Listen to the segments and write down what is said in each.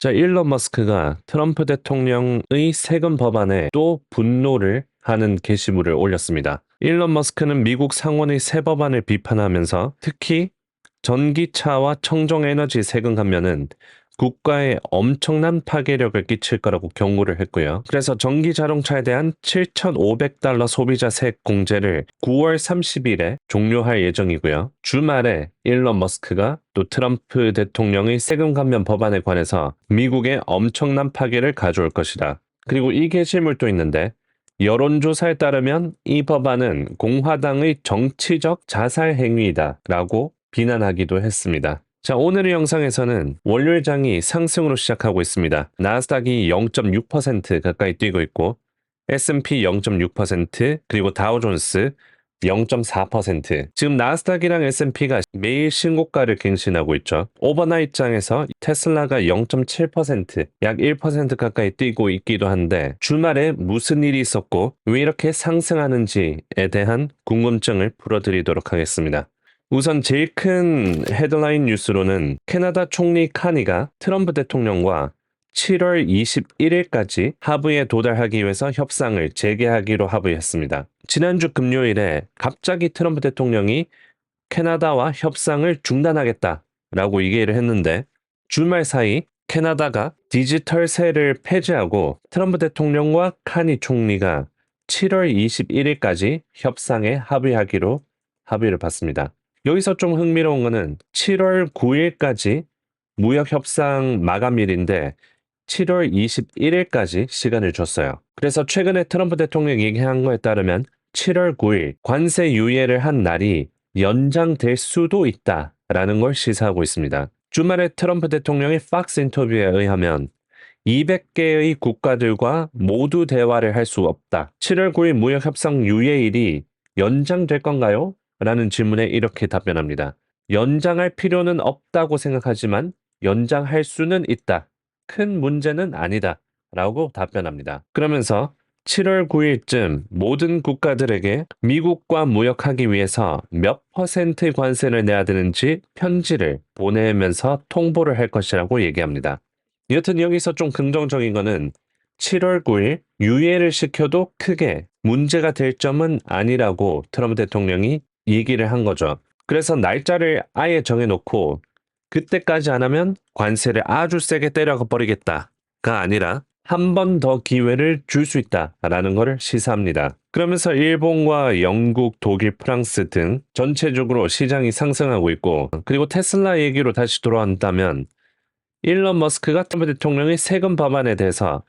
자, 일론 머스크가 트럼프 대통령의 세금 법안에 또 분노를 하는 게시물을 올렸습니다. 일론 머스크는 미국 상원의 새 법안을 비판하면서 특히 전기차와 청정 에너지 세금 감면은 국가에 엄청난 파괴력을 끼칠 거라고 경고를 했고요. 그래서 전기 자동차에 대한 7,500달러 소비자 세액 공제를 9월 30일에 종료할 예정이고요. 주말에 일론 머스크가 또 트럼프 대통령의 세금 감면 법안에 관해서 미국에 엄청난 파괴를 가져올 것이다. 그리고 이 게시물도 있는데 여론조사에 따르면 이 법안은 공화당의 정치적 자살 행위이다 라고 비난하기도 했습니다. 자, 오늘의 영상에서는 월요일장이 상승으로 시작하고 있습니다. 나스닥이 0.6% 가까이 뛰고 있고 S&P 0.6% 그리고 다우존스 0.4% 지금 나스닥이랑 S&P가 매일 신고가를 갱신하고 있죠. 오버나잇장에서 테슬라가 0.7%약 1% 가까이 뛰고 있기도 한데 주말에 무슨 일이 있었고 왜 이렇게 상승하는지에 대한 궁금증을 풀어드리도록 하겠습니다. 우선 제일 큰 헤드라인 뉴스로는 캐나다 총리 카니가 트럼프 대통령과 7월 21일까지 합의에 도달하기 위해서 협상을 재개하기로 합의했습니다. 지난주 금요일에 갑자기 트럼프 대통령이 캐나다와 협상을 중단하겠다라고 얘기를 했는데 주말 사이 캐나다가 디지털세를 폐지하고 트럼프 대통령과 카니 총리가 7월 21일까지 협상에 합의하기로 합의를 봤습니다. 여기서 좀 흥미로운 거는 7월 9일까지 무역 협상 마감일인데 7월 21일까지 시간을 줬어요. 그래서 최근에 트럼프 대통령이 얘기한 거에 따르면 7월 9일 관세 유예를 한 날이 연장될 수도 있다라는 걸 시사하고 있습니다. 주말에 트럼프 대통령의 팍스 인터뷰에 의하면 200개의 국가들과 모두 대화를 할 수 없다. 7월 9일 무역 협상 유예일이 연장될 건가요? 라는 질문에 이렇게 답변합니다. 연장할 필요는 없다고 생각하지만 연장할 수는 있다. 큰 문제는 아니다. 라고 답변합니다. 그러면서 7월 9일쯤 모든 국가들에게 미국과 무역하기 위해서 몇 퍼센트 관세를 내야 되는지 편지를 보내면서 통보를 할 것이라고 얘기합니다. 여튼 여기서 좀 긍정적인 거는 7월 9일 유예를 시켜도 크게 문제가 될 점은 아니라고 트럼프 대통령이 얘기를 한 거죠. 그래서 날짜를 아예 정해놓고 그때까지 안 하면 관세를 아주 세게 때려가 버리겠다가 아니라 한 번 더 기회를 줄 수 있다라는 것을 시사합니다. 그러면서 일본과 영국, 독일, 프랑스 등 전체적으로 시장이 상승하고 있고 그리고 테슬라 얘기로 다시 돌아온다면 일론 머스크가 트럼프 대통령의 세금 법안에 대해서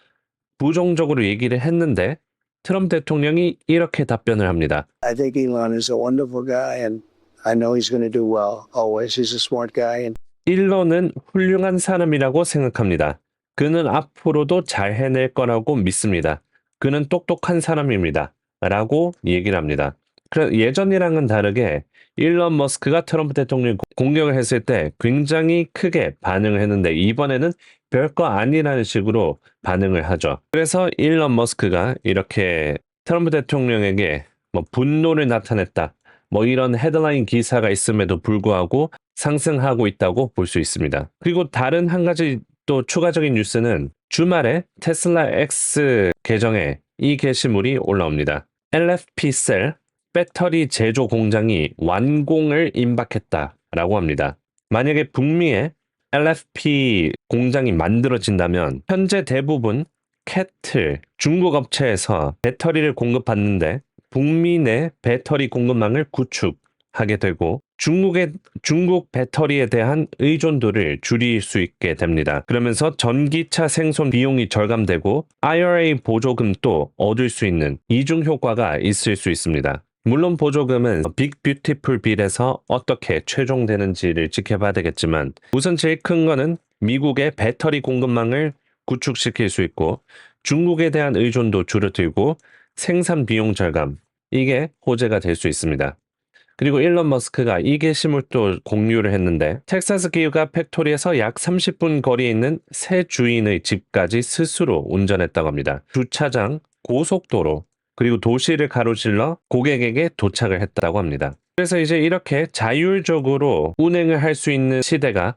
부정적으로 얘기를 했는데 트럼프 대통령이 이렇게 답변을 합니다. I think Elon is a wonderful guy, and I know he's going to do well. Always, he's a smart guy, and 일론은 훌륭한 사람이라고 생각합니다. 그는 앞으로도 잘 해낼 거라고 믿습니다. 그는 똑똑한 사람입니다. 라고 얘기를 합니다. 예전이랑은 다르게 일론 머스크가 트럼프 대통령 공격을 했을 때 굉장히 크게 반응을 했는데 이번에는 별거 아니라는 식으로 반응을 하죠. 그래서 일론 머스크가 이렇게 트럼프 대통령에게 뭐 분노를 나타냈다. 뭐 이런 헤드라인 기사가 있음에도 불구하고 상승하고 있다고 볼 수 있습니다. 그리고 다른 한 가지 또 추가적인 뉴스는 주말에 테슬라 X 계정에 이 게시물이 올라옵니다. LFP 셀 배터리 제조 공장이 완공을 임박했다라고 합니다. 만약에 북미에 LFP 공장이 만들어진다면 현재 대부분 캐틀 중국 업체에서 배터리를 공급받는데 북미 내 배터리 공급망을 구축하게 되고 중국의 중국 배터리에 대한 의존도를 줄일 수 있게 됩니다. 그러면서 전기차 생산 비용이 절감되고 IRA 보조금도 얻을 수 있는 이중 효과가 있을 수 있습니다. 물론 보조금은 빅 뷰티풀 빌에서 어떻게 최종되는지를 지켜봐야 되겠지만 우선 제일 큰 거는 미국의 배터리 공급망을 구축시킬 수 있고 중국에 대한 의존도 줄어들고 생산 비용 절감 이게 호재가 될 수 있습니다. 그리고 일론 머스크가 이 게시물 도 공유를 했는데 텍사스 기가 팩토리에서 약 30분 거리에 있는 새 주인의 집까지 스스로 운전했다고 합니다. 주차장, 고속도로, 그리고 도시를 가로질러 고객에게 도착을 했다고 합니다. 그래서 이제 이렇게 자율적으로 운행을 할 수 있는 시대가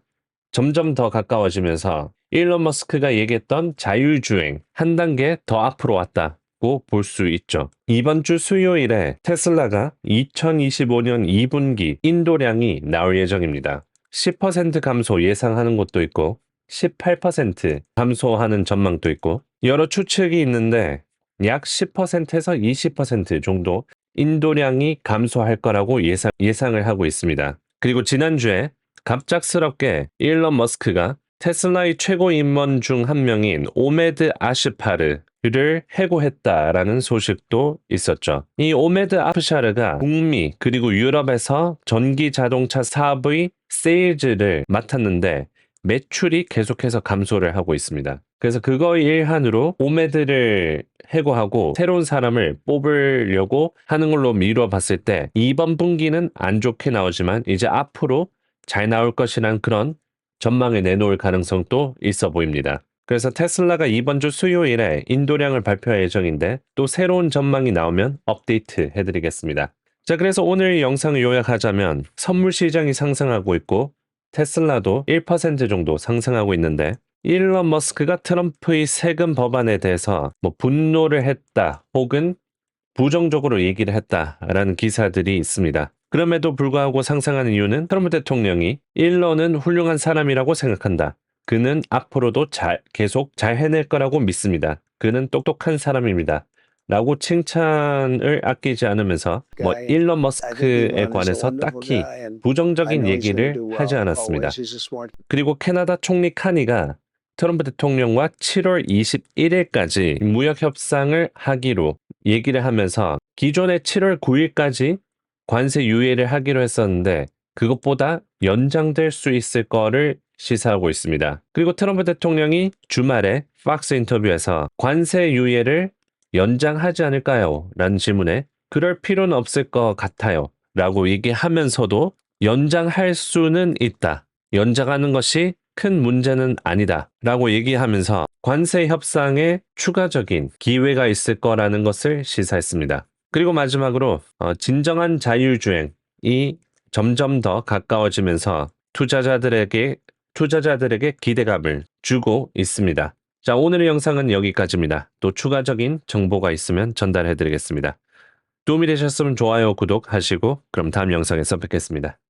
점점 더 가까워지면서 일론 머스크가 얘기했던 자율주행 한 단계 더 앞으로 왔다고 볼수 있죠. 이번 주 수요일에 테슬라가 2025년 2분기 인도량이 나올 예정입니다. 10% 감소 예상하는 곳도 있고 18% 감소하는 전망도 있고 여러 추측이 있는데 약 10%에서 20% 정도 인도량이 감소할 거라고 예상, 예상을 하고 있습니다. 그리고 지난주에 갑작스럽게 일론 머스크가 테슬라의 최고 임원 중 한 명인 오메드 아시파르를 해고했다라는 소식도 있었죠. 이 오메드 아시파르가 북미 그리고 유럽에서 전기 자동차 사업의 세일즈를 맡았는데 매출이 계속해서 감소를 하고 있습니다. 그래서 그거의 일환으로 오메드를 해고하고 새로운 사람을 뽑으려고 하는 걸로 미뤄 봤을 때 이번 분기는 안 좋게 나오지만 이제 앞으로 잘 나올 것이란 그런 전망을 내놓을 가능성도 있어 보입니다. 그래서 테슬라가 이번 주 수요일에 인도량을 발표할 예정인데 또 새로운 전망이 나오면 업데이트 해드리겠습니다. 자, 그래서 오늘 영상을 요약하자면 선물 시장이 상승하고 있고 테슬라도 1% 정도 상승하고 있는데 일론 머스크가 트럼프의 세금 법안에 대해서 뭐 분노를 했다 혹은 부정적으로 얘기를 했다라는 기사들이 있습니다. 그럼에도 불구하고 상승하는 이유는 트럼프 대통령이 일론은 훌륭한 사람이라고 생각한다. 그는 앞으로도 잘, 계속 잘 해낼 거라고 믿습니다. 그는 똑똑한 사람입니다. 라고 칭찬을 아끼지 않으면서 뭐 일론 머스크에 관해서 딱히 부정적인 얘기를 하지 않았습니다. 그리고 캐나다 총리 카니가 트럼프 대통령과 7월 21일까지 무역 협상을 하기로 얘기를 하면서 기존의 7월 9일까지 관세 유예를 하기로 했었는데 그것보다 연장될 수 있을 거를 시사하고 있습니다. 그리고 트럼프 대통령이 주말에 팍스 인터뷰에서 관세 유예를 연장하지 않을까요? 라는 질문에 그럴 필요는 없을 것 같아요. 라고 얘기하면서도 연장할 수는 있다. 연장하는 것이 큰 문제는 아니다. 라고 얘기하면서 관세 협상에 추가적인 기회가 있을 거라는 것을 시사했습니다. 그리고 마지막으로 어, 진정한 자율주행이 점점 더 가까워지면서 투자자들에게 투자자들에게 기대감을 주고 있습니다. 자, 오늘의 영상은 여기까지입니다. 또 추가적인 정보가 있으면 전달해 드리겠습니다. 도움이 되셨으면 좋아요, 구독하시고 그럼 다음 영상에서 뵙겠습니다.